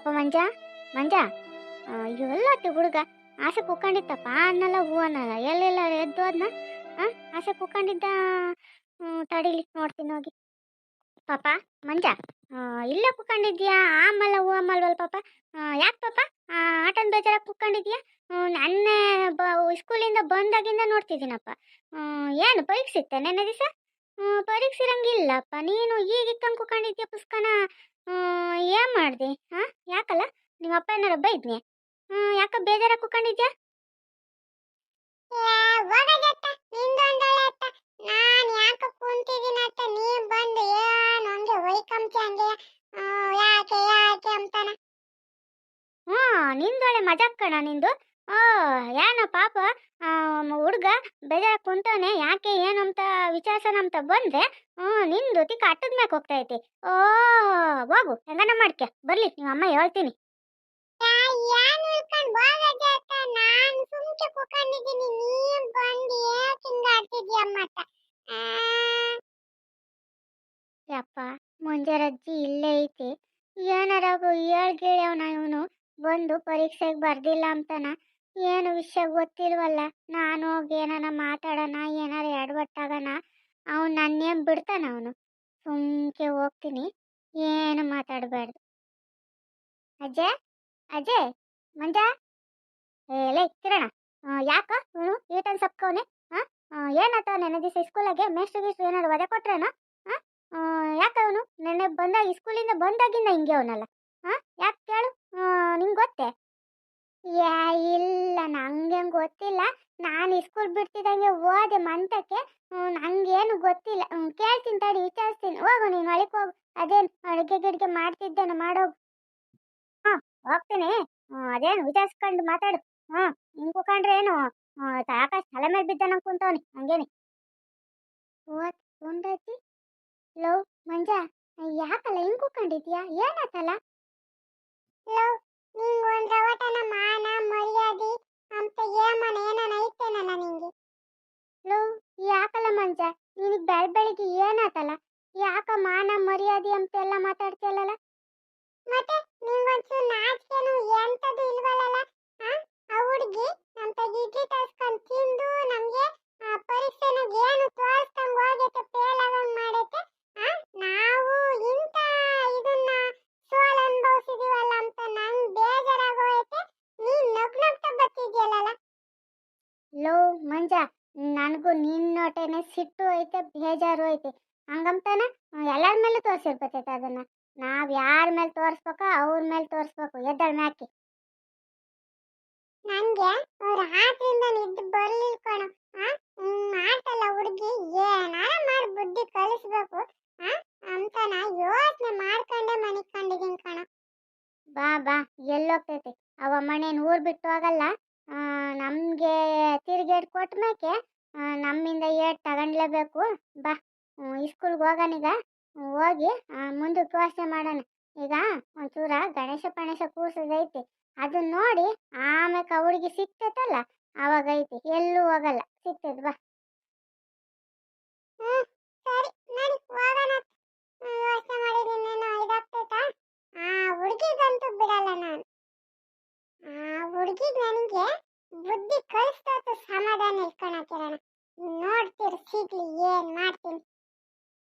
ಪಾಪ ಮಂಜ ಮಂಜ ಇವೆಲ್ಲ ಹುಡುಗ. ಆಸೆ ಕೂಕೊಂಡಿತ್ತಪ್ಪ ಅನ್ನಲ್ಲ, ಹೂ ಎಲ್ಲೆಲ್ಲ ಎದ್ದು ಅದನ್ನ ಆಸೆ ಕೂಕೊಂಡಿದ್ದ ತಡಿಲಿಕ್ಕೆ ತಡೀಲಿ, ನೋಡ್ತೀನಿ ಹೋಗಿ. ಪಾಪ, ಮಂಜ ಇಲ್ಲೇ ಕೂಕೊಂಡಿದ್ಯಾ ಆಮಲ್ಲ ಹೂ ಅಮ್ಮಲ್ವಲ್ಲ ಪಾಪ. ಯಾಕೆ ಪಾಪ? ಆಟನ್ ಬೇಜಾರಾಗಿ ಕೂಕೊಂಡಿದ್ಯಾ ನನ್ನ ಬ, ಸ್ಕೂಲಿಂದ ಬಂದಾಗಿಂದ ನೋಡ್ತಿದ್ದೀನಪ್ಪ. ಏನು ಪರೀಕ್ಷೆ ನೆನ್ನೆ ದಿವಸ? ಪರೀಕ್ಷೆ ಇರಂಗಿಲ್ಲಪ್ಪ, ನೀನು ಈಗ ಇಕ್ಕಂಗೆ ಕೂಕೊಂಡಿದ್ಯಾ ಪುಸ್ತಕನ ಏನು ಮಾಡ್ದೆ? ಹಾಂ? ಯಾಕಲ್ಲ? ನಿಮ್ಮ ಅಪ್ಪ ಏನಾರ ಬೈದ್ನೆ ಹ್ಮ್, ಯಾಕ ಬೇಜಾರ ಕುಕೊಂಡಿದ್ಯಾ ನಾನು ಯಾಕ ಕುಂತಿದ್ದೀನತ್ತ ನೀ ಬಂದು ಏನು ಹಂಗೆ ವೈಕಂಚ ಹಂಗೆ ಯಾಕೆ ಯಾಕೆ ಅಂತಾನ? ಹ್ಞೂ ನಿಂದೊಳ್ಳೆ ಮಜಾಕ್ ಕಣ ನಿಂದು? ಏನ ಪಾಪ ಹುಡುಗ ಬೇಜಾರ ಕುಂತವನೆ ಯಾಕೆ ಏನಂತ ಅಂತ ಬಂದ್ರೆ ನಿಂದು ತಿ ಅಟ್ಟದ ಮ್ಯಾಕ್ ಹೋಗ್ತಾ ಐತಿ ಓ ಹೋಗು ಹೆಂಗನ ಮಾಡ್ಕೆ ಬರ್ಲಿ ನಿಮ್ಮ ಅಮ್ಮ ಹೇಳ್ತೀನಿ. ನಾನ್ ಯಪ್ಪ ಮುಂಜಾರಜ್ಜಿ ಇಲ್ಲೇ ಐತಿ. ಏನಾರ ಹೇಳ್ಗೇಳ್ಯವನ ಇವನು ಬಂದು ಪರೀಕ್ಷೆಗೆ ಬರ್ದಿಲ್ಲ ಅಂತನ. ಏನು ವಿಷಯ ಗೊತ್ತಿಲ್ವಲ್ಲ? ನಾನು ಹೋಗಿ ಏನಾರ ಮಾತಾಡೋಣ, ಏನಾರ ಎಡವಟ್ಟಾಗಣ ಅವ್ನು ನನ್ನೇನು ಬಿಡ್ತಾನ ಅವನು? ಸುಮ್ಕೆ ಹೋಗ್ತೀನಿ, ಏನು ಮಾತಾಡಬಾರ್ದು. ಅಜಯ್ ಅಜಯ್, ಮಂಜ? ಏಲೇ ಕಿರಣ ಯಾಕ ಇವನು? ಈಟನ್ ಸಪ್ಕವನೆ ಹಾಂ ಏನಾತ ನೆನೆ ದಿವಸ ಸ್ಕೂಲಾಗೆ ಮೇಷ್ಟ್ರು ಗೀಸ್ಟ್ರು ಏನಾರು ವಧೆ ಕೊಟ್ರೇನ? ಯಾಕ ಅವನು? ನೆನ್ನೆ ಬಂದಾಗ ಸ್ಕೂಲಿಂದ ಬಂದಾಗಿಂದ ಹಿಂಗೆ ಅವನಲ್ಲ? ಹಾಂ ಯಾಕೆ ಕೇಳು? ನಿಂಗೆ ಗೊತ್ತೇ? ಯಾ ಇಲ್ಲ ನಂಗೆ ಗೊತ್ತಿಲ್ಲ ನಾನು ಸ್ಕೂಲ್ ಬಿಡ್ತಿದ್ದಂಗೆ ಹೋದೆ ಮಂತಕ್ಕೆ ನಂಗೇನು ಗೊತ್ತಿಲ್ಲ ಹ್ಮ್, ಕೇಳ್ತೀನಿ ತಡಿ ವಿಚಾರಿಸ್ತೀನಿ ಹೋಗು ನೀನು ಒಳಗೆ ಹೋಗು ಅದೇನು ಅಡುಗೆ ಗಿಡ್ಗೆ ಮಾಡ್ತಿದ್ದೇನೆ ಮಾಡೋಗು ಹಾಂ ಹೋಗ್ತೀನಿ ಹ್ಮ್, ಅದೇನು ವಿಚಾರಿಸ್ಕೊಂಡು ಮಾತಾಡು ಹಾಂ ಹಿಂಗೆ ಕುಕೊಂಡ್ರೆ ಏನು ಆಕಾಶ ತಲೆ ಮೇಲೆ ಬಿದ್ದಾನ ಕುಂತವನಿ ಹಂಗೇನಿ ಓತ್ ಕುಂಡತಿ ಲೋ ಮಂಜ ಯಾಕಲ್ಲ ಹಿಂಗ್ ಕುಕೊಂಡಿದ್ಯಾ ಏನಾತಲ್ಲ ಲವ್ ನಿಂಗ್ ಒಂದ್ ರವಟನ ಮಾನ, ಮರ್ಯಾದೆ ಅಂತ ಏಮನ ಏನನ ಐತೇನಲ್ಲ ನಿಂಗೆ? ಲೋ, ಯಾಕಲ್ಲ ಮಂಜ? ನಿನಗ್ ಬೆಳ್ ಬೆಳಿಗ್ಗೆ ಏನಾತಲ್ಲ? ಯಾಕ ಮಾನ, ಮರ್ಯಾದೆ ಅಂತೆಲ್ಲ ಮಾತಾಡ್ತಿಯಲ್ಲ ಮತ್ತೆ ನಿಂಗೊಂಚೂರು ನಾಚಿಕೆನು ಎಂತದು ಇಲ್ವಲ್ಲ ಆ? ಹುಡ್ಗಿ ನಮ್ ತಗಿ ಇಡ್ಲಿ ತರ್ಸ್ಕೊಂಡ್ ತಿಂದು ನಮ್ಗೆ ಆ ಪರೀಕ್ಷೆನಾಗ ಏನು ತೋರಿಸ್ದಂಗ್ ಹೋಗೈತೆ ಫೇಲ್ ಆಗಂಗ್ ಮಾಡೈತೆ ಆ ನಾವು ಇಂಥ ಇದನ್ನ ಸೋಲ್ ಅನುಭವಿಸಿದೀವಲ್ಲ ಅಂತ ನಂಗ್ ಬೇಜಾರಾಗೋಯ್ತೆ ನೀನ್ ನಗ್ ನಗ್ತಾ ಬರ್ತಿದ್ಯಲ್ಲ ಲೋ ಮಂಜ ನನಗೂ ನಿನ್ನೊಟೆನೆ ಸಿಟ್ಟು ಐತೆ ಐತೆ ಹಂಗಂತಾನೆ ಎಲ್ಲರ ಮೇಲೆ ತೋರಿಸಿರ್ತೈತೆ ಅದನ್ನ. ನಾವ್ ಯಾರ ಮೇಲೆ ತೋರಿಸ್ಬೇಕೋ ಅವ್ರ ಮೇಲೆ ತೋರಿಸ್ಬೇಕು ಎದ್ದಳ ಮ್ಯಾಕಿ. ನಂಗೆ ಆಟದಿಂದ ನಿದ್ದು ಬರ್ಲಿಲ್ಲ ಕಣ. ಮಾಡ್ತಲ್ಲ ಹುಡುಗಿ ಏನಾರ ಮಾಡಿ ಬುದ್ಧಿ ಕಲಿಸ್ಬೇಕು. ಆ? ಅಂತ ನಾ ಯೋಚನೆ ಮಾಡ್ಕೊಂಡೆ ಮನೆ ಕಂಡಿದೀನಿ ಕಣ. ಬಾ ಬಾ ಎಲ್ಲೋಗ್ತೈತಿ. ಅವ ಮನೇನ ಊರ್ ಬಿಟ್ಟು ಹೋಗಲ್ಲ. ನಮ್ಗೆ ತಿರ್ಗೇಟ್ ಮ್ಯಾಕೆ ಆ, ನಮ್ಮಿಂದ ಏಟ್ ತಗೊಂಡ್ಲೇಬೇಕು. ಬಾ. ಸ್ಕೂಲ್ಗೆ ಹೋಗೋಣೀಗ ಹೋಗಿ ಮುಂದೆ ಯೋಚನೆ ಮಾಡೋಣ. ಈಗ ಒಂಚೂರ ಗಣೇಶ ಪಣೇಶ ಕೂರ್ಸೋದೈತಿ. ಅದನ್ನ ನೋಡಿ, ಆಮೇಲೆ ಹುಡುಗಿ ಸಿಕ್ತೈತಲ್ಲ ಅವಾಗ ಐತಿ. ಎಲ್ಲೂ ಹೋಗಲ್ಲ. ಸಿಕ್ತದ ಬಾ. ಬುದ್ಧಿ ಕಲಿಸ್ತಾ ಸಮಾಧಾನ ಇಟ್ಕೊಳ ಕಿರಣ ನೋಡ್ತೀರಿ, ಸಿಗ್ಲಿ, ಏನ್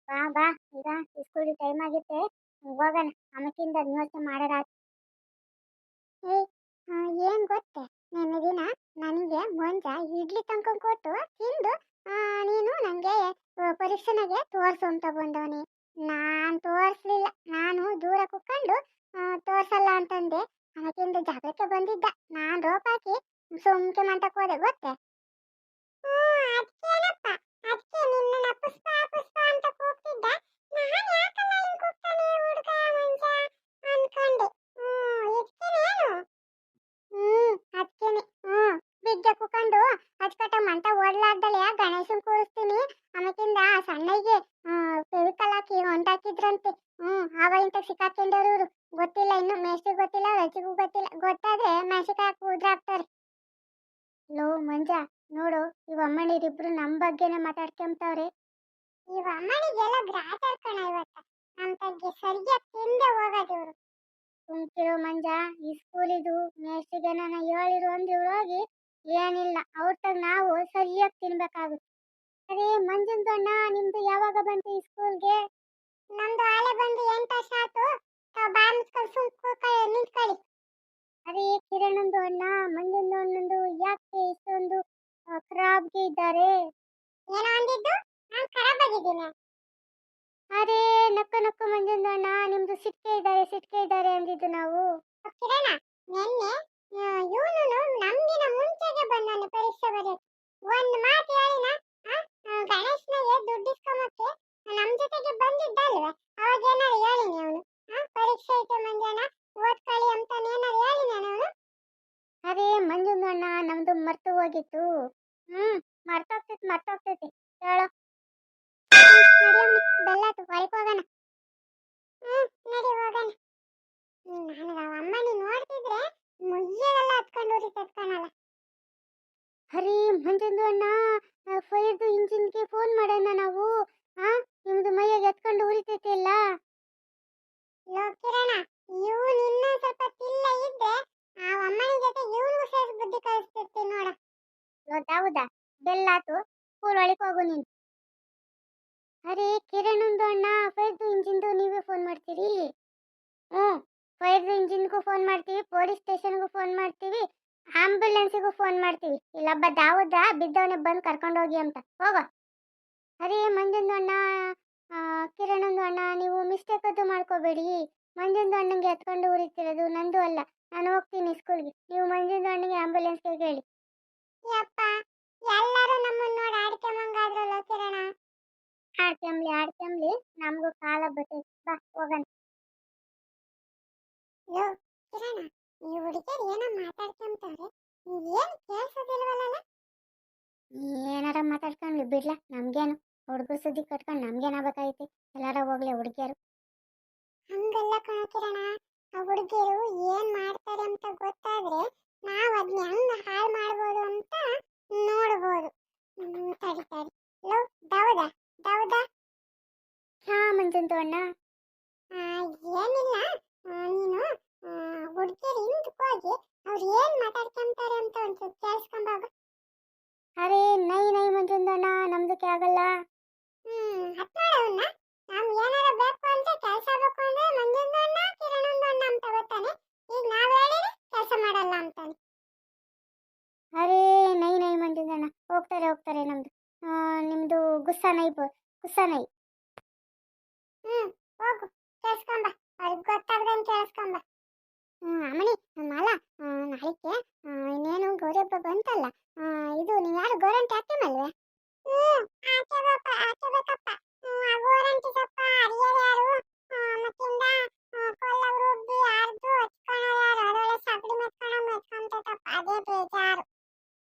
ಬಾ ಬಾ ಈಗ ಸ್ಕೂಲ್ ಟೈಮ್ ಆಗೈತೆ ಹೋಗೋಣ ಆಮೇಕಿಂದ ಯೋಚನೆ ಮಾಡೋಣ ಏಯ್ ಆ, ಏನ್ ಗೊತ್ತೇ ನಿನ್ನೆ ದಿನ ನನಗೆ ಇಡ್ಲಿ ತಂಕೊಂಡು ಕೊಟ್ಟು ತಿಂದು ನೀನು ನನಗೆ ಪರೀಕ್ಷೆನಾಗೆ ತೋರ್ಸು ಅಂತ ಬಂದವನಿ. ನಾನ್ ತೋರ್ಸ್ಲಿಲ್ಲ. ನಾನು ದೂರ ಕುತ್ಕೊಂಡು ತೋರಿಸಲ್ಲ ಅಂತಂದೆ. ಅದಕ್ಕಿಂತ ಜಗಳಕ್ಕೆ ಬಂದಿದ್ದ. ನಾನು ರೋಪ್ ಹಾಕಿ ಸುಮ್ಕೆ ಮಂಟಕ್ಕೆ ಹೋದೆ. ಗೊತ್ತೇ ಅದಕ್ಕೇನಪ್ಪ ಅದಕ್ಕೆ ನಿನ್ನ ಪುಷ್ಪ ಪುಷ್ಪ ಅಂತ ಕೂಗ್ತಿದ್ದ ನಾನ್ ಯಾಕಲ್ಲ ಹಿಂಗ್ ಕೂಗ್ತಾನೆ ಹುಡುಗ ಮಂಜ ಅನ್ಕೊಂಡೆ ಹ್ಮ್ ಇದಕ್ಕೇನೇನು ಹ್ಮ್ ಅದಕ್ಕೇನೆ ಹ್ಮ್ ಬಿದ್ದೆ ಕುಕೊಂಡು ಅಚ್ಕಟ್ಟ ಮಂಟ ಓಡ್ಲಾರ್ದಲೆ ಗಣೇಶನ್ ಕೂರಿಸ್ತೀನಿ ಆಮೇಕಿಂದ ಆ ಸಣ್ಣಗೆ ಫೆವಿಕಲ್ ಹಾಕಿ ಹೊಂಟಾಕಿದ್ರಂತೆ ಹ್ಮ್ ಆವ ಇಂತ ಸಿಕ್ಕಾಕೊಂಡವ್ರು ಇವ್ರು ಗೊತ್ತಿಲ್ಲ, ಇನ್ನು ಮೇಷ್ಟ್ರಿಗೆ ಗೊತ್ತಿಲ್ಲ ರಚಿಗೂ ಗೊತ್ತಿಲ್ಲ. ಗೊತ್ತಾದ್ರೆ ಮೆಣಸಿಕಾಯಿ ಕೂದ್ರಾಕ್ತಾರೆ ಲೋ ಮಂಜ, ನೋಡು ಇವ ಅಮ್ಮನಿರಿಬ್ರು ನಮ್ ಬಗ್ಗೆನೇ ಮಾತಾಡ್ಕೊಂತವ್ರೆ ಇವ ಅಮ್ಮನಿಗೆಲ್ಲ ಗ್ರಾಟರ್ ಕಣ ಇವತ್ತ. ನಮ್ ತಗ್ಗೆ ಸರಿಯಾಗಿ ತಿಂದೆ ಹೋಗೋದು ಇವ್ರು. ಸುಮ್ಕಿರೋ ಮಂಜ, ಈ ಸ್ಕೂಲಿದು ಮೇಷ್ಟಿಗೆ ನನ್ನ ಹೇಳಿರು ಅಂದ್ರೆ ಇವ್ರು ಹೋಗಿ ಏನಿಲ್ಲ ಔಟಾಗ ನಾವು ಸರಿಯಾಗಿ ತಿನ್ಬೇಕಾಗುತ್ತೆ ಅದೇ ಮಂಜನ್ ಅಣ್ಣ ನಿಮ್ದು ಯಾವಾಗ ಬಂತು ಈ ಸ್ಕೂಲ್ಗೆ? ನಮ್ದು ಆಳೆ ಬಂದು ಎಂಟು ವರ್ಷ ಆತು ತಾವ್ ಬಾಯ್ ನಿಂತ್ಕೊಳ್ಳಿ. ಅದೇ ಕಿರಣಂದು ಅಣ್ಣ, ಮಂಜಂದು ಅಣ್ಣಂದು, ಯಾಕೆ ಇಷ್ಟೊಂದು ಖರಾಬ್ಗೆ ಇದ್ದಾರೆ? ಏನೋ ಅಂದಿದ್ದು? ನಾನು ಖರಾಬ್ ಆಗಿದ್ದೀನಿ ಅರೆ, ನಕ್ಕ ನಕ್ಕ ಮಂಜಂದು ಅಣ್ಣ, ನಿಮ್ದು ಸಿಟ್ಕೆ ಇದ್ದಾರೆ ಸಿಟ್ಕೆ ಇದ್ದಾರೆ ಅಂದಿದ್ದು ನಾವು. ಕಿರಣ, ನಿನ್ನೆ ಇವನು ನಮ್ಗಿನ ಮುಂಚೆಗೆ ಬಂದಾನೆ ಪರೀಕ್ಷೆ ಒಂದು ಮಾತು ಹೇಳಿನ ಗಣೇಶನಿಗೆ ದುಡ್ಡು ಇಸ್ಕೊಂಬಕ್ಕೆ ನಮ್ಮ ಜೊತೆಗೆ ಬಂದಿದ್ದಲ್ವೇ? ಅವಾಗ ಏನಾರು ಹೇಳಿನಿ ಅವನು. ಪರೀಕ್ಷೆ ಐತೆ ಮಂಜಣ್ಣ ಓದ್ಕೊಳ್ಳಿ ಅಂತ ಏನಾರು ಹೇಳಿ ನಾನು? ಅದೇ ಮಂಜುಂದು ಅಣ್ಣ, ನಮ್ದು ಮರ್ತು ಹೋಗಿತ್ತು. ಹ್ಮ್, ಮರ್ತೋಗ್ತೈತಿ ಮರ್ತೋಗ್ತೈತಿ. ಹೇಳು. ಬೆಲ್ಲ ಒಳಗೆ ಹೋಗೋಣ. ಹ್ಮ್, ನಡಿ ಹೋಗೋಣ. ನನಗೆ ಅಮ್ಮನಿ ನೋಡ್ತಿದ್ರೆ ಮುಯ್ಯದೆಲ್ಲ ಹತ್ಕೊಂಡು ಹೋಗಿ ಕಾಣಲ್ಲ. ಹರಿ ಮಂಜುಂದು ಅಣ್ಣ ಫೈರ್ದು ಇಂಜಿನ್ಗೆ ಫೋನ್ ಮಾಡೋಣ ನಾವು. ಆ, ನಿಮ್ದು ಮೈಯಾಗ ಎತ್ಕೊಂಡು ಉರಿತೈತಿ ಅಲ್ಲ ಲೋ ಕಿರಣ, ಇವನು ಇನ್ನೂ ಸ್ವಲ್ಪ ತಿಲ್ಲ ಇದ್ರೆ ಆ ಅಮ್ಮನ ಜೊತೆ ಇವನು ಸೇರಿಸಿ ಬುದ್ಧಿ ಕಳಿಸ್ತಿರ್ತೀನಿ ನೋಡ. ಗೊತ್ತಾವುದಾ ಬೆಲ್ಲಾತು ಸ್ಕೂಲ್ ಒಳಗೆ ಹೋಗು ನೀನು. ಅರೆ ಕಿರಣಂದು ಅಣ್ಣ, ಫೈರ್ದು ಇಂಜಿನ್ದು ನೀವೇ ಫೋನ್ ಮಾಡ್ತೀರಿ? ಹ್ಞೂ, ಫೈರ್ದು ಇಂಜಿನ್ಗೂ ಫೋನ್ ಮಾಡ್ತೀವಿ ಪೊಲೀಸ್ ಸ್ಟೇಷನ್ಗೂ ಫೋನ್ ಮಾಡ್ತೀವಿ ಆಂಬ್ಯುಲೆನ್ಸಿಗೂ ಫೋನ್ ಮಾಡ್ತೀವಿ. ಇಲ್ಲೊಬ್ಬ ದಾವುದ ಬಿದ್ದವನೇ ಬಂದು ಕರ್ಕೊಂಡು ಹೋಗಿ ಅಂತ. ಹೋಗೋ. ಅರೆ ಮಂಜಂದು ಅಣ್ಣ ಕಿರಣಂದು ಅಣ್ಣ ನೀವು ಮಿಸ್ಟೇಕ್ ಅದು ಮಾಡ್ಕೋಬೇಡಿ. ಮಂಜಂದು ಅಣ್ಣಂಗೆ ಎತ್ಕೊಂಡು ಉರಿತಿರೋದು ನಂದು ಅಲ್ಲ. ನಾನು ಹೋಗ್ತೀನಿ ಸ್ಕೂಲ್ಗೆ ನೀವು ಮಂಜಂದು ಅಣ್ಣಗೆ ಆಂಬ್ಯುಲೆನ್ಸ್ಗೆ ಕೇಳಿ. ಯಪ್ಪ ಎಲ್ಲರೂ ನಮ್ಮನ್ನ ನೋಡಿ ಆಡ್ಕೊಂಬಂಗಾದ್ರಲ್ಲ ಕಿರಣ? ಆಡ್ಕೊಂಬ್ಲಿ ಆಡ್ಕೊಂಬ್ಲಿ ನಮಗೂ ಕಾಲ ಬರ್ತೈತಿ. ಬಾ ಹೋಗಣ. ಲೋ ಕಿರಣ ಈ ಹುಡುಗಿಯರು ಏನೋ ಮಾತಾಡ್ಕೊಂತಾರೆ ಏನು ಕೇಳಿಸೋದಿಲ್ವಲ್ಲ ಏನಾರ ಮಾತಾಡ್ಕೊಂಡ್ಲಿ ಬಿಡ್ಲಾ ನಮ್ಗೇನು? ಹುಡುಗರು ಸುದ್ದಿ ಕಟ್ಕೊಂಡು ನಮ್ಗೇನಾಗಬೇಕಾಗೈತಿ ಎಲ್ಲಾರ ಹೋಗ್ಲಿ ಹುಡುಗಿಯರು. ಹಂಗೆಲ್ಲ ಕಣಕಿರಣ ಆ ಹುಡುಗಿಯರು ಏನ್ ಮಾಡ್ತಾರೆ ಅಂತ ಗೊತ್ತಾದ್ರೆ ನಾವ್ ಅದನ್ನ ಹೆಂಗ್ ಹಾಳು ಮಾಡ್ಬೋದು ಅಂತ ನೋಡ್ಬೋದು. ಸರಿ ತಡಿ ತಡಿ ಲೋ ದೌದ ದೌದ ಹಾ ಮಂಜಂತು ಅಣ್ಣ ಏನಿಲ್ಲ. ನೀನು ಹುಡುಗಿಯರು ಹಿಂದೆ ಹೋಗಿ ಅವ್ರು ಏನ್ ಮಾತಾಡ್ಕೊಂತಾರೆ ಅಂತ ಒಂಚೂರು ಕೇಳಿಸ್ಕೊಂಬಾಗ ಅರೆ ನೈ ನೈ ಮಂಜುಂದಣ್ಣ ನಮ್ದಕ್ಕೆ ಆಗಲ್ಲ ಹ್ಮ್ ಹತ್ ನೋಡವನ್ನ ನಮ್ ಏನಾರ ಬೇಕು ಅಂತ ಕೆಲಸ ಬೇಕು ಅಂದ್ರೆ ಮಂಜುಂದು ಅಣ್ಣ ಕಿರಣಂದು ಅಣ್ಣ ಅಂತ ಗೊತ್ತಾನೆ ಈಗ ನಾವ್ ಹೇಳಿದ್ರೆ ಕೆಲಸ ಮಾಡಲ್ಲ ಅಂತಾನೆ ಅರೆ ನೈ ನೈ ಮಂಜಂತು ಅಣ್ಣ ಹೋಗ್ತಾರೆ ಹೋಗ್ತಾರೆ ನಮ್ದು ಆ, ನಿಮ್ದು ಗುಸ್ಸ ನೈ ಬೋ- ಗುಸ್ಸ ನೈ ಹ್ಮ್ ಹೋಗು ಕೇಳಿಸ್ಕೊಂಬ ಅವ್ರಿಗೆ ಗೊತ್ತಾಗ್ದಂಗೆ ಕೇಳಿಸ್ಕೊಂಬ ಹ್ಮ್, ಅಮ್ಮಣಿ ಮಾಲ ಆ, ನಾಳಿಕೆ ಆ, ಇನ್ನೇನು ಗೌರಿ ಹಬ್ಬ ಬಂತಲ್ಲ ಆ, ಇದು ನೀವು ಯಾರು ಗೋರಂಟಿ ಹಾಕ್ತೀಮಲ್ವೇ ಹ್ಮ್ ಹಾಕಬೇಕ ಹಾಕಬೇಕಪ್ಪ ಹ್ಮ್ ಆ ಗೋರಂಟಿ ಸೊಪ್ಪ ಅರಿಯರು ಯಾರು ಹ್ಮ್, ಮತ್ತಿಂದ ಹ್ಮ್, ಕೊಲ್ಲ ರುಬ್ಬಿ ಅರ್ದು ಹಚ್ಕೊಳೋರು ಯಾರು ಅದೊಳ್ಳೆ ಸಗಡಿ ಮೆತ್ಕೊಂಡು ಮೆತ್ಕೊಂತೈತಪ್ಪ ಅದೇ ಬೇಜಾರು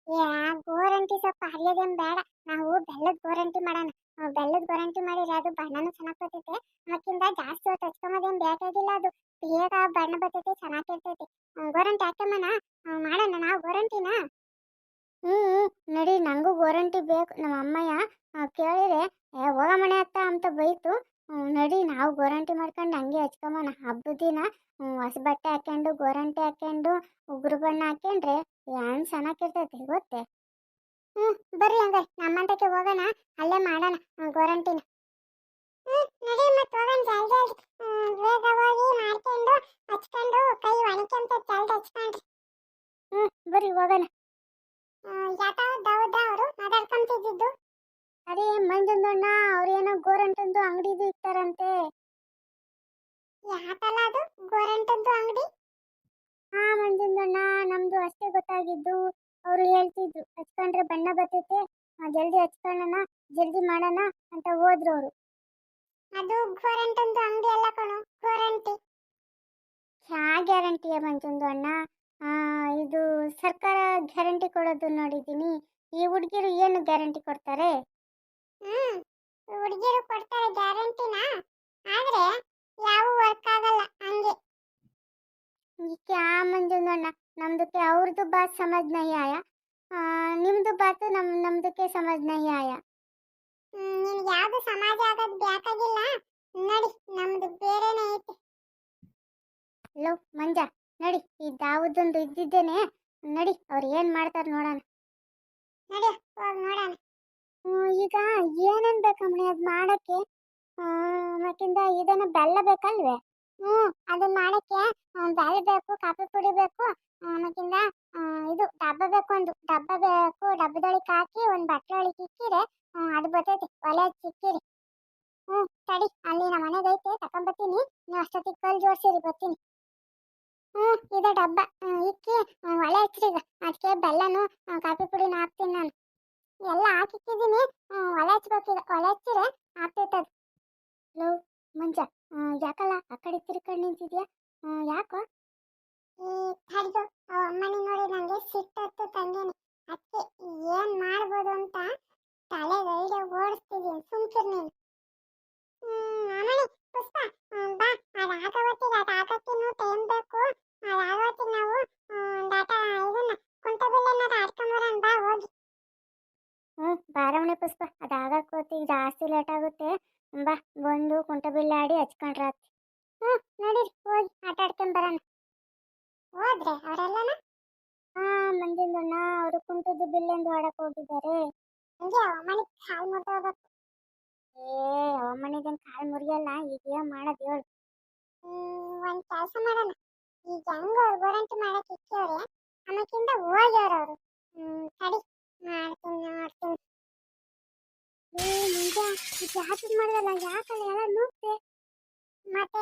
ಏ ಗೋರಂಟಿ ಸ್ವಲ್ಪ ಹರಿಯೋದೇನ್ ಬೇಡ. ನಾವು ಬೆಲ್ಲದ ಗೋರಂಟಿ ಮಾಡೋಣ. ಬೆಲ್ಲದ ಗೋರಂಟಿ ಮಾಡಿದ್ರೆ ಅದು ಬಣ್ಣನೂ ಚೆನ್ನಾಗಿ ಬರ್ತೈತೆ. ಅದಕ್ಕಿಂತ ಜಾಸ್ತಿ ಹೊತ್ತು ಹಚ್ಕೊಂಬೋದೇನ್ ಬೇಕಾಗಿಲ್ಲ ಅದು. ಬೇಗ ಬಣ್ಣ ಬರ್ತೈತೆ ಚೆನ್ನಾಗಿರ್ತೈತಿ ಗೋರಂಟಿ ಹಾಕಮ್ಮನ ಮಾಡೋಣ ನಾವು ಗೋರಂಟಿನ? ಹ್ಞೂ ನಡಿ ನಂಗೂ ಗೋರಂಟಿ ಬೇಕು. ನಮ್ಮ ಅಮ್ಮಯ್ಯ ಕೇಳಿದ್ರೆ ಏ ಹೋಗಮಣೆ ಅತ್ತ ಅಂತ ಬೈತು. ಹ್ಮ್, ನಡಿ ನಾವು ಗೋರಂಟಿ ಮಾಡ್ಕೊಂಡು ಹಂಗೆ ಹಚ್ಕೊಂಬಣ ಹಬ್ಬದ ದಿನ ಹೊಸ ಬಟ್ಟೆ ಹಾಕ್ಕೊಂಡು ಗೋರಂಟಿ ಹಾಕ್ಕೊಂಡು ಉಗುರು ಬಣ್ಣ ಹಾಕ್ಕೊಂಡ್ರೆ ಏನು ಚೆನ್ನಾಗಿರ್ತೈತಿ ಗೊತ್ತೇ? ಹ್ಞೂ ಬರ್ರಿ ಹಂಗಾರೆ. ನಮ್ಮಂತಕ್ಕೆ ಹೋಗೋಣ. ಅಲ್ಲೇ ಮಾಡೋಣ ಗೋರಂಟಿನ. ಹ್ಞೂ ನಡಿ ಮತ್ತೆ ಹೋಗೋಣ. ಜಲ್ದಿ ಜಲ್ದಿ ಹ್ಮ್ ವೇಗವಾಗಿ ಮಾಡ್ಕೊಂಡು ಹಚ್ಕೊಂಡು ಕೈ ಒಣಕ್ಯಂತ ಜಲ್ದಿ ಹಚ್ಕೊಂಡ್ರಿ ಹ್ಮ್ ಬರ್ರಿ ಹೋಗೋಣ ಯಾಕೋ ದೌದ ಅವರು ಮಾತಾಡ್ಕೊಂತಿದ್ದು ಅದೇ ಮಂಜುಂದಣ್ಣ ಅವ್ರೇನೋ ಗೋರಂಟಂದು ಅಂಗಡಿದು ಇರ್ತಾರಂತೆ ಯಾಕಲ್ಲ ಅದು ಗೋರಂಟದ್ದು ಅಂಗಡಿ ಹಾ ಮಂಜುಂದಣ್ಣ ನಮ್ದು ಅಷ್ಟೇ ಗೊತ್ತಾಗಿದ್ದು ಅವ್ರು ಹೇಳ್ತಿದ್ರು ಹಚ್ಕೊಂಡ್ರೆ ಬಣ್ಣ ಬರ್ತೈತೆ. ಜಲ್ದಿ ಹಚ್ಕೊಳ್ಳೋಣ ಜಲ್ದಿ ಮಾಡೋಣ ಅಂತ ಹೋದ್ರು ಅವರು. ಅದು ಗೋರಂಟದ್ದು ಅಂಗಡಿ ಅಲ್ಲ ಕಣು ಗೋರಂಟಿ ಯಾ ಗ್ಯಾರಂಟಿಯ ಮಂಜೊಂದು ಅಣ್ಣ. ಆ, ಇದು ಸರ್ಕಾರ ಗ್ಯಾರಂಟಿ ಕೊಡೋದು ನೋಡಿದ್ದೀನಿ. ಈ ಹುಡುಗಿರು ಏನು ಗ್ಯಾರಂಟಿ ಕೊಡ್ತಾರೆ? ಹ್ಮ್ ಹುಡುಗಿರು ಕೊಡ್ತಾರೆ ಗ್ಯಾರಂಟಿನ ಆದ್ರೆ ಯಾವ ವರ್ಕ್ ಆಗಲ್ಲ ಹಂಗೆ. क्या ಮಂಜುಂದಣ್ಣ ನಮ್ದಕ್ಕೆ ಅವ್ರದ್ದು ಬಾ ಸಮಜ್ನ ನಹಿ ನಿಮ್ದು ಬಾತು ನಮ್ ನಮ್ದಕ್ಕೆ ಸಮಾಜನ ಯಾಯ ನಿಮ್ಗೆ ಯಾವ್ದು ಸಮಾಜ ಆಗೋದು ಬೇಕಾಗಿಲ್ಲ. ನಡಿ ನಮ್ದು ಬೇರೆನೇ ಐತೆ. ಲೋ ಮಂಜ ನಡಿ ಈ ದಾವುದೊಂದು ಇದ್ದಿದ್ದೇನೆ. ನಡಿ ಅವ್ರು ಏನ್ ಮಾಡ್ತಾರ ನೋಡೋಣ. ನಡಿ ಹೋಗಿ ನೋಡೋಣ. ಈಗ ಏನೇನ್ ಬೇಕಮ್ಮಣಿ ಅದ್ ಮಾಡಕ್ಕೆ? ಆ, ಮತ್ತಿಂದ ಇದನ್ನ ಬೆಲ್ಲ ಬೇಕಲ್ವೇ? ಹ್ಮ್ ಅದನ್ನ ಮಾಡಕ್ಕೆ ಬೆಲ್ಲ ಬೇಕು ಕಾಫಿ ಪುಡಿ ಬೇಕು ಆ, ಮತ್ತಿಂದ ಇದು ಡಬ್ಬ ಬೇಕು ಒಂದು. ಡಬ್ಬ ಬೇಕು ಡಬ್ಬದೊಳಗೆ ಹಾಕಿ ಒಂದು ಬಟ್ಟೆ ಒಳಗೆ ಅದು ಬರ್ತೈತಿ. ಒಲೆ ಹಚ್ಚಿ ಹ್ಞೂ ತಡಿ. ಅಲ್ಲಿ ನಮ್ಮ ಮನೆಗೈತೆ ತಕೊಂಬತ್ತೀನಿ ನೀವು ಅಷ್ಟೊತ್ತಿಗೆ ಕಲ್ ಜೋಡಿಸಿರಿ ಬರ್ತೀನಿ. ಹ್ಞೂ ಇದು ಡಬ್ಬ. ಇಕ್ಕಿ ಒಲೆ ಹಚ್ಚಿರಿ ಅದಕ್ಕೆ ಬೆಲ್ಲನು ಕಾಫಿ ಪುಡಿನ ಹಾಕ್ತೀನಿ ನಾನು. ಎಲ್ಲ ಹಾಕಿಕ್ಕಿದ್ದೀನಿ ಒಲೆ ಹಚ್ಬೇಕೀಗ ಒಲೆ ಹಚ್ಚಿರೆ ಆಗ್ತೈತದ ಲೋ ಮಂಜ ಯಾಕಲ್ಲ? ಆ ಕಡೆ ತಿರ್ಕೊಂಡು ನಿಂತಿದ್ಯಾ? ಯಾಕೋ? ಈ ತಡ್ದು ಅಮ್ಮನಿ ನೋಡಿ ನಂಗೆ ಸಿಟ್ಟತ್ತು ತಂಗೇನೆ ಅದಕ್ಕೆ ಏನ್ ಮಾಡ್ಬೋದು ಅಂತ ತಲೆ ಐಡಿಯಾ ಓಡಿಸ್ತಿದ್ದೀನಿ ಸುಮ್ಕಿರ್ ನೀನು ಅಮ್ಮನಿ ಪುಷ್ಪ ಬಾ, ಆ ಹಾಕೋವತ್ತಿಗೆ ಅದ್ ಹಾಕಕ್ಕಿನ್ನೂ ಟೈಮ್ ಬೇಕು. ನಾವು ಆಗೋತ್ತಿಗೆ ನಾವು ಡಾಟ ಇದನ್ನ, ಕುಂಟಬಿಲ್ಲೆನಾರ ಆಡ್ಕೊಂಬರೋಣ, ಬಾ, ಹೋಗಿ. ಹ್ಞೂ ಬಾರವಣೆ ಪುಷ್ಪ ಅದಾಗಕ್ಕೆ ಜಾಸ್ತಿ ಲೇಟ್ ಆಗುತ್ತೆ. ಬಾ, ಬಂದು ಕುಂಟಬಿಲ್ಲೆ ಆಡಿ ಹಚ್ಕೊಂಡ್ರ ಹ್ಮ್, ನಡೀರಿ, ಹೋಗಿ, ಆಟ ಆಡ್ಕೊಂಡ್ ಬರೋಣ. ಹೋದ್ರೆ ಅವರೆಲ್ಲನ? ಹಾ ಮಂದಿಂದಣ್ಣ ಅವರು ಕುಂಟದ್ದು ಬಿಲ್ಲೆಂದು ಆಡಕ್ ಹೋಗಿದ್ದಾರೆ. ಹಂಗೆ ಅಮ್ಮನಿ ಕಾಲ್ ಮುರ್ದೋಗ್ಬೇಕು. ಏ ಅವಮ್ಮನಿಗೇನ್ ಕಾಲ್ ಮುರಿಯಲ್ಲ ಈಗ ಏನ್ ಮಾಡೋದು ಹೇಳು ಹ್ಮ್, ಒಂದ್ ಕೆಲಸ ಮಾಡೋಣ. ಈಗ ಹೆಂಗ ಅವ್ರು ಗೋರಂಟಿ ಮಾಡಕ್ ಇಕ್ಕವ್ರೆ ಆಮೇಕಿಂದ ಹೋಗ್ಯವ್ರ ಅವರು. ಹ್ಮ್ ತಡಿ ಮಾಡ್ತೀನಿ ಮಾಡ್ತೀನಿ ಏ ಮುಂಜ ಜಾತಿ ಮಾಡಿದಲ್ಲ ಯಾಕಲ್ಲ ಎಲ್ಲ ನುಗ್ತೆ? ಮತ್ತೆ?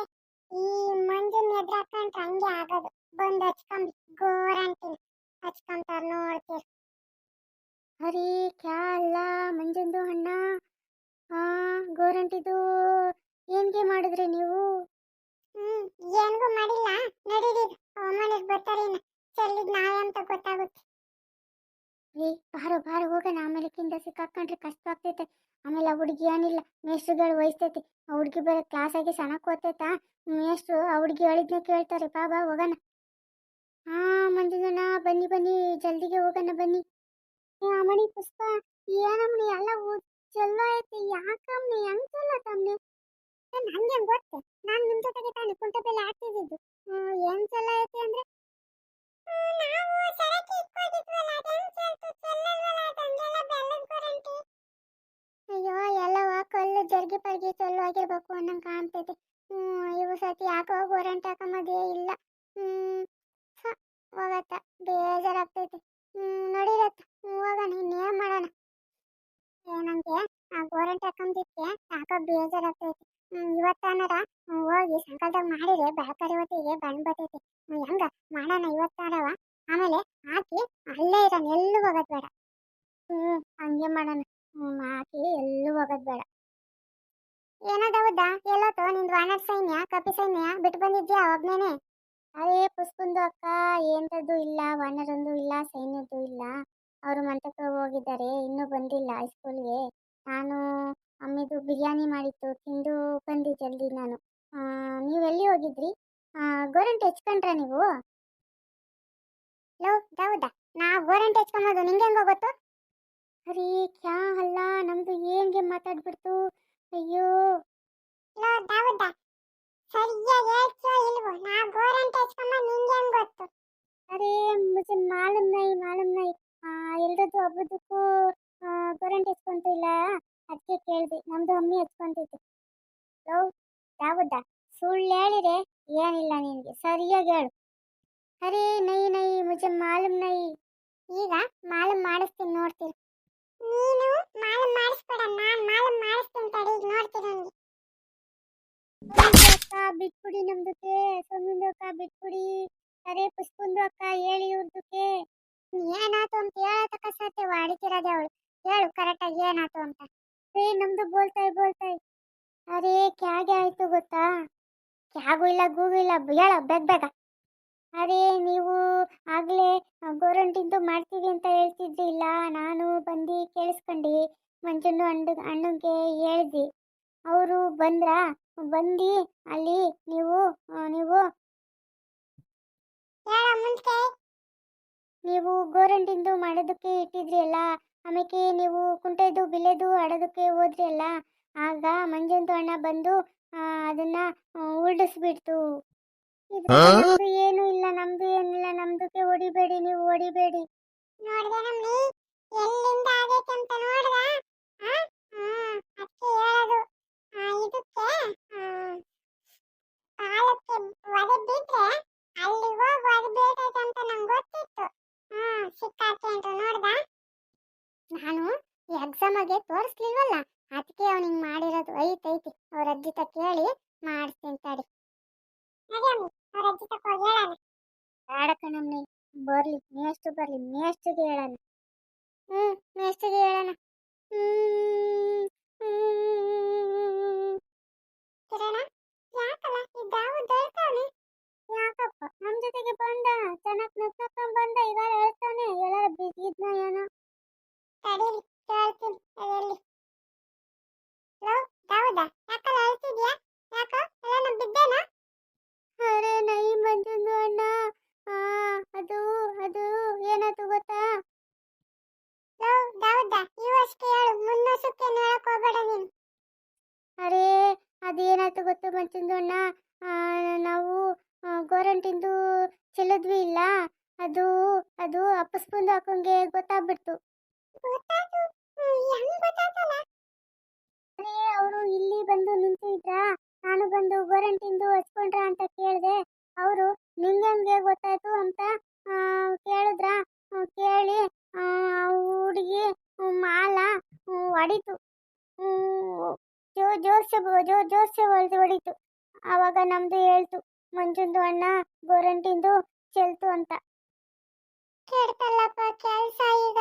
ಈ ಮಂಜುನ್ ಎದ್ರ ಹಾಕೊಂಡ್ರೆ ಹಂಗೆ ಆಗೋದು. ಬಂದು ಹಚ್ಕೊಂಡ್ ಗೋರ್ ಅಂತೀನಿ. ಹಚ್ಕೊಂತಾರ ನೋಡ್ತೀರಿ. ಹರಿ ಕ್ಯಾ ಅಲ್ಲ ಮಂಜಂದು ಅಣ್ಣ. ಹಾ ಗೋರಂಟಿದು ಏನ್ಗೆ ಮಾಡಿದ್ರಿ ನೀವು? ಹ್ಮ್, ಏನ್ಗೂ ಮಾಡಿಲ್ಲ. ನಡೀರಿ ಅವಮಾನಿಗೆ ಬರ್ತಾರೆ ಇನ್ನ ಚೆಲ್ಲಿದ್ ನಾವೇ ಅಂತ ಗೊತ್ತಾಗುತ್ತೆ. ಏ, ಬಾರು ಬಾರು, ಹೋಗೋಣ. ಆಮೇಲೆ ಕಿಂದ ಸಿಕ್ಕಾಕೊಂಡ್ರೆ ಕಷ್ಟ ಆಗ್ತೈತೆ. ಆಮೇಲೆ ಆ ಹುಡುಗಿ ಏನಿಲ್ಲ, ಮೇಷ್ಟ್ರುಗಳು ವಹಿಸ್ತೈತಿ ಆ ಹುಡುಗಿ ಬೇರೆ ಕ್ಲಾಸಾಗಿ ಸಣ್ಣಕ್ಕೆ ಓದ್ತೈತಾ? ಮೇಷ್ಟ್ರು, ಆ ಹುಡುಗಿ ಹೇಳಿದ್ನ ಕೇಳ್ತಾರೆ. ಬಾ ಬಾ, ಹೋಗೋಣ. ಹಾ ಮಂಜುನಣ್ಣ ಬನ್ನಿ ಬನ್ನಿ, ಜಲ್ದಿಗೆ ಹೋಗೋಣ, ಬನ್ನಿ. ಅಮ್ಮಣಿ ಪುಷ್ಪ, ಏನಮ್ಮಣಿ, ಎಲ್ಲ ಓದ್ ಚಲೋ ಐತಿ. ಯಾಕಮ್ಮಣಿ, ಹೆಂಗ್ ಚಲೋ ತಮ್ಮನಿ ನಂಗೆ ಗೊತ್ತೆ? ನಾನ್ ನಿಮ್ ಜೊತೆಗೆ ತಾನೆ ಕುಂಟೆಬೆಲೆ ಆಗ್ತಿದ್ದು ಏನ್ ಚಲೋ ಐತಿ ಅಂದ್ರೆ ಅಯ್ಯೋ ಎಲ್ಲವ ಕಲ್ಲು ಜರ್ಗಿ ಪರ್ಗಿ ಚೊಲ್ಲು ಆಗಿರ್ಬೇಕು ಅನ್ನಂಗೆ ಕಾಣ್ತೈತಿ. ಹ್ಞೂ ಇವು ಸತಿ ಯಾಕೋ ಗೋರಂಟ್ ಹಾಕೊಂಬದೇ ಇಲ್ಲ. ಹ್ಮ್ ಹ, ಹೋಗತ್ತ ಬೇಜಾರಾಗ್ತೈತಿ. ಹ್ಮ್ ನಡೀರತ್ತ ಹೋಗೋಣ ಇನ್ನೇನ್ ಮಾಡೋಣ? ಏ ನಂಗೆ ಆ ಗೋರಂಟ್ ಹಾಕೊಂದಿಕ್ಕೆ ಯಾಕೋ ಬೇಜಾರಾಗ್ತೈತಿ. ಇವತ್ತಾನರ ಹೋಗಿ ಸಂಕಲ್ದಾಗ ಮಾಡಿದ್ರೆ ಬೆಳಕರಿ ಹೊತ್ತಿಗೆ ಬಂದ್ ಬರ್ತೈತಿ. ಹ್ಮ್, ಹೆಂಗ? ಮಾಡೋಣ ಇವತ್ತಾರವ ಆಮೇಲೆ ಹಾಕಿ ಅಲ್ಲೇ ಇರೋಣ ಎಲ್ಲೂ ಹೋಗದ್ ಬೇಡ. ಹ್ಞೂ ಹಂಗೆ ಮಾಡೋಣ. ಹಾಕಿ ಎಲ್ಲೂ ಹೋಗದ್ ಬೇಡ. ಏನದವದ್ದ ಎಲ್ಲೋತು ನಿಂದು ವಾನರ್ ಸೈನ್ಯ ಕಪಿ ಸೈನ್ಯ ಬಿಟ್ಟು ಬಂದಿದ್ಯಾ ಒಬ್ನೇನೆ ಅರೇ ಪುಷ್ಪಂದು ಅಕ್ಕ ಎಂಥದ್ದು ಇಲ್ಲ ವಾಣರಂದು ಇಲ್ಲ ಸೈನ್ಯದ್ದು ಇಲ್ಲ. ಅವರು ಮಂಟಕ್ಕೆ ಹೋಗಿದ್ದಾರೆ ಇನ್ನೂ ಬಂದಿಲ್ಲ ಸ್ಕೂಲ್ಗೆ ನಾನು ಅಮ್ಮಿದು ಬಿರಿಯಾನಿ ಮಾಡಿತ್ತು ತಿಂದು ಬಂದು ಜಲ್ದಿ ನಾನು ನೀವು ಎಲ್ಲಿ ಹೋಗಿದ್ರಿ ಗೋರೆಂಟ್ ಹೆಚ್ಕೊಂಡ್ರಾ ನೀವು ಲೋ ಹೌದಾ ನಾ ಗೋರೆಂಟ್ ಹೆಚ್ಕೊಂಬೋದು ನಿಂಗೆ ಹೆಂಗೆ ಗೊತ್ತು ಅರೇ ಕ್ಯಾ ಅಲ್ಲ ನಮ್ದು ಹೆಂಗೆ ಮಾತಾಡ್ಬಿಡ್ತು ಅಯ್ಯೋ ಲೋ ಹೌದಾ ಸರಿಯಾಗಿ ಹೇಳ್ತೀಯೋ ಇಲ್ವೋ ನಾ ಗೋರೆಂಟ್ ಹೆಚ್ಕೊಂಬ ನಿಂಗೆ ಗೊತ್ತು ಅರೇ ಮುಜೆ ಮಾಲಮ್ ನೈ ಮಾಲಮ್ ನೈ ಎಲ್ರದ್ದು ಹಬ್ಬದಕ್ಕೂ ಗೋರೆಂಟ್ ಹೆಚ್ಕೊಂತಿಲ್ಲ ಅದಕ್ಕೆ ಕೇಳಿದೆ, ನಮ್ದು ಅಮ್ಮಿ ಹಚ್ಕೊಂತೈತೆ ಲವ್ ಯಾವುದ ಸುಳ್ಳು ಹೇಳಿದೆ ಏನಿಲ್ಲ ನಿನಗೆ, ಸರಿಯಾಗಿ ಹೇಳು. ಅರೇ ನೈ ನೈ ಮುಜ ಮಾಲೂಮ್ ನೈ. ಈಗ ಮಾಲೂಮ್ ಮಾಡಿಸ್ತೀನಿ ನೋಡ್ತೀನಿ. ನೀನು ಮಾಲೂಮ್ ಮಾಡಿಸ್ಬೇಡ, ನಾನು ಮಾಲೂಮ್ ಮಾಡಿಸ್ತೀನಿ ತಡಿ, ಈಗ ನೋಡ್ತೀನಿ ನನಗೆ ಅಕ್ಕ, ಬಿಟ್ಬಿಡಿ ನಮ್ದಕ್ಕೆ ಸೊಮ್ಮಿಂದು ಅಕ್ಕ, ಬಿಟ್ಬಿಡಿ. ಅರೆ, ಪುಷ್ಪಂದು ಅಕ್ಕ, ಹೇಳಿ ಇವ್ರದಕ್ಕೆ. ಏನಾಯ್ತು ಅಂತ ಹೇಳತಕ್ಕ ಸತ್ತೆ ಅವಳು. ಹೇಳು ಕರೆಕ್ಟಾಗಿ ಏನಾಯ್ತು ಅಂತ. ಅರೇ ನಮ್ದು ಬೋಲ್ತಾಯ್ ಬೋಲ್ತಾಯ್. ಅರೇ, ಕ್ಯಾಗೆ ಆಯ್ತು ಗೊತ್ತಾ? ಕ್ಯಾಗು ಇಲ್ಲ, ಗೂಗು ಇಲ್ಲ. ಹೇಳ, ಬೇಗ ಬೇಗ. ಅರೇ, ನೀವು ಆಗ್ಲೇ ಗೋರಂಟಿಂದು ಮಾಡ್ತೀವಿ ಅಂತ ಹೇಳ್ತಿದ್ರಿ ಇಲ್ಲ? ನಾನು ಬಂದು ಕೇಳಿಸ್ಕೊಂಡು. ಮಂಜುನು ಅಣ್ಣ ಅಣ್ಣಂಗೆ ಹೇಳ್ದಿ. ಅವರು ಬಂದ್ರಾ? ಬಂದು ಅಲ್ಲಿ ನೀವು ನೀವು. ನೀವು ಗೋರಂಟಿಂದು ಮಾಡೋದಕ್ಕೆ ಇಟ್ಟಿದ್ರಿ ಅಲ್ಲ? ಆಮೇಲೆ ನೀವು ಕುಂಟೆದು ಬಿಲೆದು ಆಡೋದಕ್ಕೆ ಹೋದ್ರಿ ಅಲ್ಲ? ಆಗ ಮಂಜಂತು ಅಣ್ಣ ಬಂದು ಅದನ್ನ ಉರುಡಿಸ್ಬಿಡ್ತು ಏನು ಇಲ್ಲ ನಮ್ದು ಏನಿಲ್ಲ ನಮ್ದಕ್ಕೆ ಹೊಡಿಬೇಡಿ ನೀವು ಹೊಡಿಬೇಡಿ. ನೋಡ್ದೆ ಎಲ್ಲಿಂದ ಆಗೈತೆ ಅಂತ ನೋಡ್ದ? ಹೇಳೋದು. ಆ, ಇದಕ್ಕೆ ಹ್ಮ್, ಕಾಲಕ್ಕೆ ಒದೆ ಬಿದ್ರೆ ಅಲ್ಲಿ ಹೋಗಿ ಒದೆ ಬೀಳ್ತೈತೆ ಅಂತ ನಂಗೆ ಗೊತ್ತಿತ್ತು. ಹ್ಮ್ ಅಂತ ನೋಡ್ದ? ನಾನು ಈ ಎಕ್ಸಾಮಗೆ ತೋರಿಸ್ಲಿಲ್ವಲ್ಲ ಅದಕ್ಕೆ ಅವನಿಂಗ್ ಮಾಡಿರೋದು ಐತೈತಿ ಅವ್ರ ಅಜ್ಜಿ ತ ಕೇಳಿ ಮಾಡಿಸ್ತೀನಿ ತಡಿ. ಅವ್ರ ಅಜ್ಜಿ ತಕ ಹೋಗಿ ಹೇಳೋಣ. ಬೇಡ ಕಣಮ್ಮಿ ಬರ್ಲಿ ಮೇಷ್ಟು ಬರ್ಲಿ ಮೇಷ್ಟಿಗೆ ಹೇಳಣ. ಹ್ಮ್ ಮೇಷ್ಟಿಗೆ ಹೇಳಣ. ಕಿರಣ ಯಾಕಲ್ಲ ಇದ್ದಾವು ದಾವು ದೊಡ್ತಾನೆ ಯಾಕಪ್ಪ? ನಮ್ ಜೊತೆಗೆ ಬಂದ ಚೆನ್ನಾಗ್ ನಕ್ನಕೊಂಡ್ ಬಂದ ಇವಾಗ ಹೇಳ್ತಾನೆ ಎಲ್ಲಾರ ಬಿದ್ದಿದ್ನ ಏನೋ. ತಡೀರಿ ಕೇಳ್ತೀನಿ ಅದೆಲ್ಲಿ ಲೋ ದಾವುದ ಯಾಕಲ್ಲ ಅಳ್ತಿದ್ಯಾ ಯಾಕೋ ಎಲ್ಲ ಬಿದ್ದೇನಾ ಅರೆ ನೈ ಮಂಜುಂದು ಅಣ್ಣ ಆ ಅದು ಅದು ಏನಾಯ್ತು ಗೊತ್ತಾ ಲೋ ದಾವುದ ಈ ವರ್ಷಕ್ಕೆ ಹೇಳು ಮುನ್ನೂಸಕ್ಕೆ ಹೇಳಕ್ ಹೋಗ್ಬೇಡ ನೀನು ಅರೆ ಅದೇನಾಯ್ತು ಗೊತ್ತು ಮಂಜುಂದು ಅಣ್ಣ ಆ, ನಾವು ಗೋರಂಟಿಂದು ಚೆಲ್ಲಿದ್ವಿ ಇಲ್ಲ ಅದು ಅದು ಅಪ್ಪಸ್ಪುಂದು ಅಕ್ಕಂಗೆ ಗೊತ್ತಾಗ್ಬಿಡ್ತು ಗೊತ್ತಾಯ್ತು ಹೆಂಗ್ ಗೊತ್ತಾಯ್ತಲ್ಲ ಅರೆ ಅವರು ಇಲ್ಲಿ ಬಂದು ನಿಂತಿದ್ರ ನಾನು ಬಂದು ಗೋರಂಟಿಂದು ಹಚ್ಕೊಂಡ್ರ ಅಂತ ಕೇಳಿದೆ ಅವರು ನಿಂಗೆ ಗೊತ್ತಾಯ್ತು ಅಂತ ಆ, ಕೇಳಿದ್ರ ಆ, ಕೇಳಿ ಆ ಹುಡುಗಿ ಮಾಲ ಹೊಡಿತು ಜೋ ಜೋರ್ಸೆ ಬ- ಜೋ ಜೋರ್ಸೆ ಹೊಡಿತು. ಆವಾಗ ನಮ್ದು ಹೇಳ್ತು, ಮಂಜುಂದು ಅಣ್ಣ, ಗೋರಂಟಿಂದು ಚೆಲ್ತು ಅಂತ. ಕೆಡ್ತಲ್ಲಪ್ಪ ಕೆಲ್ಸ ಈಗ.